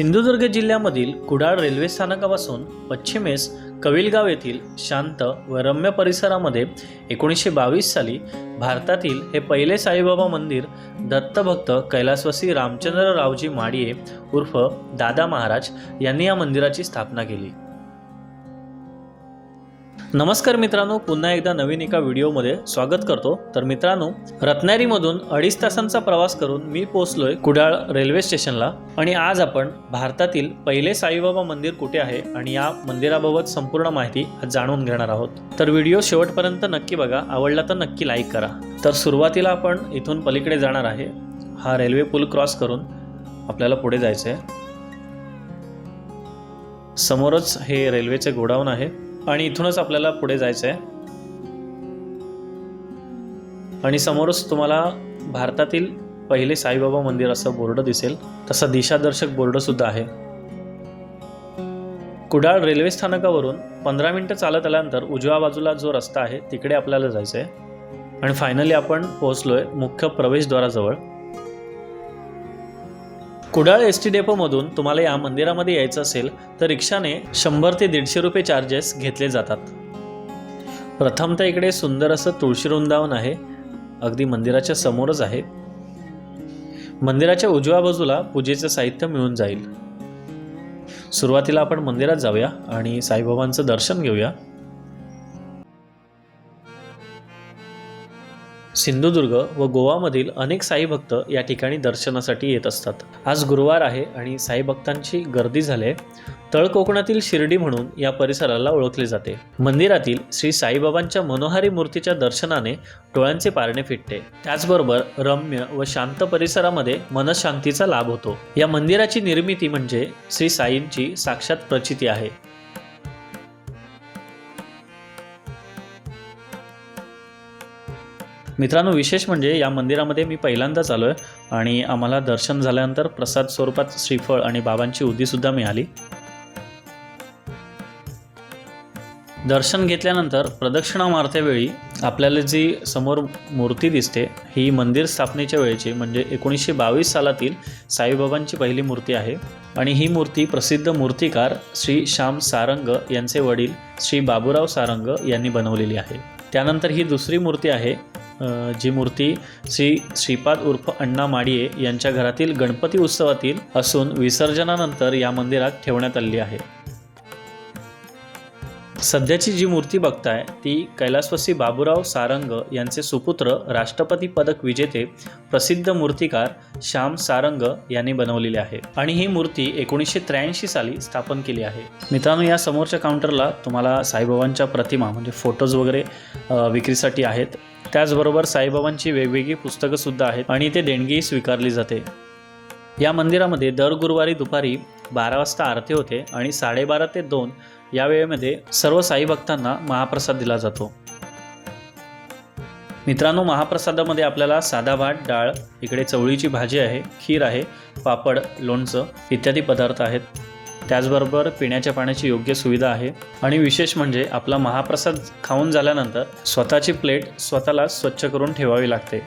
सिंधुदुर्ग जिल्ह्यामधील कुडाळ रेल्वे स्थानकापासून पश्चिमेस कविलगाव येथील शांत व रम्य परिसरामध्ये एकोणीसशे बावीस साली भारतातील हे पहिले साईबाबा मंदिर दत्तभक्त कैलासवासी रामचंद्ररावजी माडिये उर्फ दादा महाराज यांनी या मंदिराची स्थापना केली. नमस्कार मित्रांनो पुन्हा एकदा नवीन एका व्हिडिओमध्ये स्वागत करतो. तर मित्रांनो रत्नागिरीमधून अडीच तासांचा प्रवास करून मी पोहोचलोय कुडाळ रेल्वे स्टेशनला आणि आज आपण भारतातील पहिले साईबाबा मंदिर कुठे आहे आणि या मंदिराबाबत संपूर्ण माहिती आज जाणून घेणार आहोत. तर व्हिडिओ शेवटपर्यंत नक्की बघा आवडला तर नक्की लाईक करा. तर सुरुवातीला आपण इथून पलीकडे जाणार आहे. हा रेल्वे पूल क्रॉस करून आपल्याला पुढे जायचं आहे समोरच हे रेल्वेचे गोडाऊन आहे. आणि इथूनच आपल्याला पुढे जायचं आहे आणि समोरच तुम्हाला भारतातील पहिले साईबाबा मंदिर असं बोर्ड दिसेल. तसा दिशादर्शक बोर्डसुद्धा आहे. कुडाळ रेल्वे स्थानकावरून पंधरा मिनटं चालत आल्यानंतर उजव्या बाजूला जो रस्ता आहे तिकडे आपल्याला जायचं आहे आणि फायनली आपण पोहोचलो आहे मुख्य प्रवेशद्वाराजवळ. कुडाळ एस टी डेपोमधून तुम्हाला या मंदिरामध्ये यायचं असेल तर रिक्षाने शंभर ते दीडशे रुपये चार्जेस घेतले जातात. प्रथमतः इकडे सुंदर असं तुळशी वृंदावन आहे. अगदी मंदिराच्या समोरच आहे. मंदिराच्या उजव्या बाजूला पूजेचं साहित्य मिळून जाईल. सुरुवातीला आपण मंदिरात जाऊया आणि साईबाबांचं दर्शन घेऊया. सिंधुदुर्ग व गोवामधील अनेक साई भक्त या ठिकाणी दर्शनासाठी येत असतात. आज गुरुवार आहे आणि साई भक्तांची गर्दी झाले तळकोकणातील तळ कोकणातील शिर्डी म्हणून या परिसराला ओळखले जाते. मंदिरातील श्री साईबाबांच्या मनोहारी मूर्तीच्या दर्शनाने डोळ्यांचे पारणे फिटते. त्याचबरोबर रम्य व शांत परिसरामध्ये मनशांतीचा लाभ होतो. या मंदिराची निर्मिती म्हणजे श्री साईंची साक्षात प्रचिती आहे. मित्रांनो विशेष म्हणजे या मंदिरामध्ये मी पहिल्यांदाच आलो आहे आणि आम्हाला दर्शन झाल्यानंतर प्रसाद स्वरूपात श्रीफळ आणि बाबांची उदीसुद्धा मिळाली. दर्शन घेतल्यानंतर प्रदक्षिणा मारतेवेळी आपल्याला जी समोर मूर्ती दिसते ही मंदिर स्थापनेच्या वेळेची म्हणजे एकोणीसशे बावीस सालातील साईबाबांची पहिली मूर्ती आहे. आणि ही मूर्ती प्रसिद्ध मूर्तिकार श्री श्याम सारंग यांचे वडील श्री बाबूराव सारंग यांनी बनवलेली आहे. त्यानंतर ही दुसरी मूर्ती आहे जी मूर्ती श्री श्रीपाद उर्फ अण्णा माडिये यांच्या घरातील गणपती उत्सवातील असून विसर्जनानंतर या मंदिरात ठेवण्यात आली आहे. सध्याची जी मूर्ती बघताय ती कैलासवासी बाबूराव सारंग यांचे सुपुत्र राष्ट्रपती पदक विजेते प्रसिद्ध मूर्तिकार श्याम सारंग यांनी बनवलेली आहे आणि ही मूर्ती एकोणीसशे त्र्याऐंशी साली स्थापन केली आहे. मित्रांनो या समोरच्या काउंटरला तुम्हाला साईबाबांच्या प्रतिमा म्हणजे फोटोज वगैरे विक्रीसाठी आहेत. त्याचबरोबर साईबाबांची वेगवेगळी पुस्तकंसुद्धा आहेत आणि ते देणगीही स्वीकारली जाते. या मंदिरामध्ये दर गुरुवारी दुपारी बारा वाजता आरती होते आणि साडेबारा ते दोन या वेळेमध्ये सर्व साई भक्तांना महाप्रसाद दिला जातो. मित्रांनो महाप्रसादामध्ये आपल्याला साधा भात डाळ इकडे चवळीची भाजी आहे खीर आहे पापड लोणचं इत्यादी पदार्थ आहेत. त्याचबरोबर पिण्याच्या पाण्याची योग्य सुविधा आहे. आणि विशेष म्हणजे आपला महाप्रसाद खाऊन झाल्यानंतर स्वतःची प्लेट स्वतःला स्वच्छ करून ठेवावी लागते.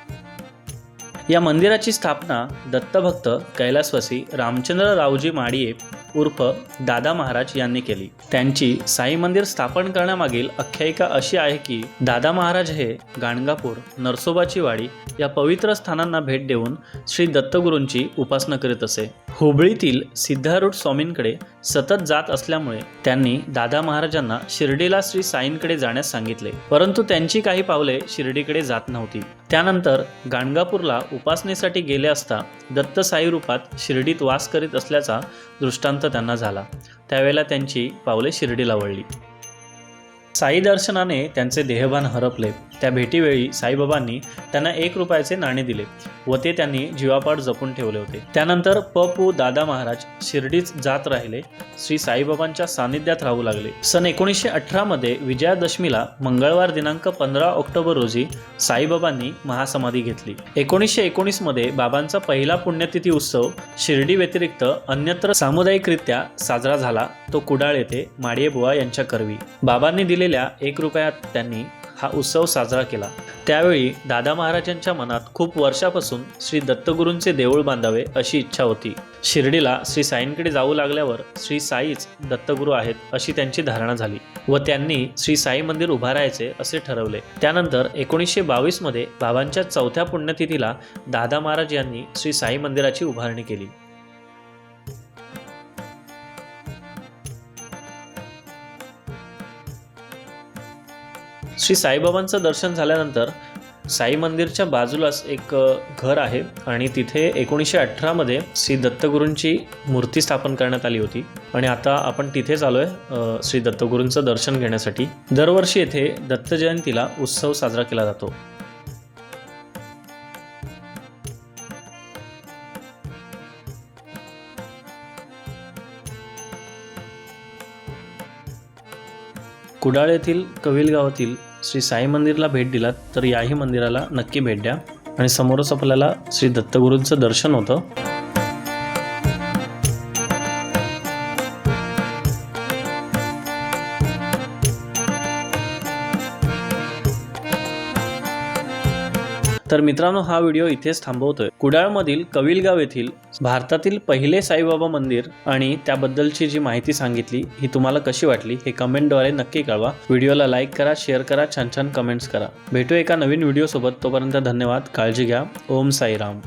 या मंदिराची स्थापना दत्तभक्त कैलासवासी रामचंद्ररावजी माडिये उर्फ दादा महाराज यांनी केली. त्यांची साई मंदिर स्थापन करण्यामागील आख्यायिका अशी आहे की दादा महाराज हे गाणगापूर नरसोबाची वाडी या पवित्र स्थानांना भेट देऊन श्री दत्तगुरूंची उपासना करीत असे. हुबळीतील सिद्धारूढ स्वामींकडे सतत जात असल्यामुळे त्यांनी दादा महाराजांना शिर्डीला श्री साईंकडे जाण्यास सांगितले. परंतु त्यांची काही पावले शिर्डीकडे जात नव्हती. त्यानंतर गाणगापूरला उपासनेसाठी गेले असता दत्त साई रूपात शिर्डीत वास करीत असल्याचा दृष्टांत त्यांना झाला. त्यावेळेला त्यांची पावले शिर्डीला वळली. साई दर्शनाने त्यांचे देहभान हरपले. त्या भेटीवेळी साईबाबांनी त्यांना एक रुपयाचे नाणे दिले व ते त्यांनी जीवापाड जपून ठेवले होते. त्यानंतर प. पू. दादा महाराज शिर्डीच जात राहिले. श्री साईबाबांच्या सानिध्यात राहू लागले. सन एकोणीसशे अठरामध्ये विजयादशमीला मंगळवार दिनांक पंधरा ऑक्टोबर रोजी साईबाबांनी महासमाधी घेतली. एकोणीसशे एकोणीसमध्ये बाबांचा पहिला पुण्यतिथी उत्सव शिर्डी व्यतिरिक्त अन्यत्र सामुदायिकरित्या साजरा झाला. तो कुडाळ येथे माडियेबुवा यांच्या करवी. बाबांनी दिलेल्या एक रुपयात त्यांनी हा उत्सव साजरा केला. त्यावेळी दादा महाराजांच्या मनात खूप वर्षापासून श्री दत्तगुरूंचे देऊळ बांधावे अशी इच्छा होती. शिर्डीला श्री साईंकडे जाऊ लागल्यावर श्री साईच दत्तगुरू आहेत अशी त्यांची धारणा झाली व त्यांनी श्री साई मंदिर उभारायचे असे ठरवले. त्यानंतर एकोणीसशे बावीसमध्ये बाबांच्या चौथ्या पुण्यतिथीला दादा महाराज यांनी श्री साई मंदिराची उभारणी केली. श्री साईबाबांचं दर्शन झाल्यानंतर साई मंदिरच्या बाजूलाच एक घर आहे आणि तिथे एकोणीसशे अठरामध्ये श्री दत्तगुरूंची मूर्ती स्थापन करण्यात आली होती. आणि आता आपण तिथेच आलो आहे श्री दत्तगुरूंचं दर्शन घेण्यासाठी. दरवर्षी येथे दत्त जयंतीला उत्सव साजरा केला जातो. कुडाळ येथील कविल गावातील श्री साई मंदिरला भेट दिलात तर याही मंदिराला नक्की भेट द्या. आणि समोरच आपल्याला श्री दत्तगुरूंचं दर्शन होतं. तर मित्रांनो हा व्हिडिओ इथेच थांबवतोय. कुडाळमधील कविलगाव येथील भारतातील पहिले साईबाबा मंदिर आणि त्याबद्दलची जी माहिती सांगितली ही तुम्हाला कशी वाटली हे कमेंटद्वारे नक्की कळवा. व्हिडिओला लाईक करा शेअर करा छान छान कमेंट्स करा. भेटू एका नवीन व्हिडिओसोबत. तोपर्यंत धन्यवाद काळजी घ्या. ओम साईराम.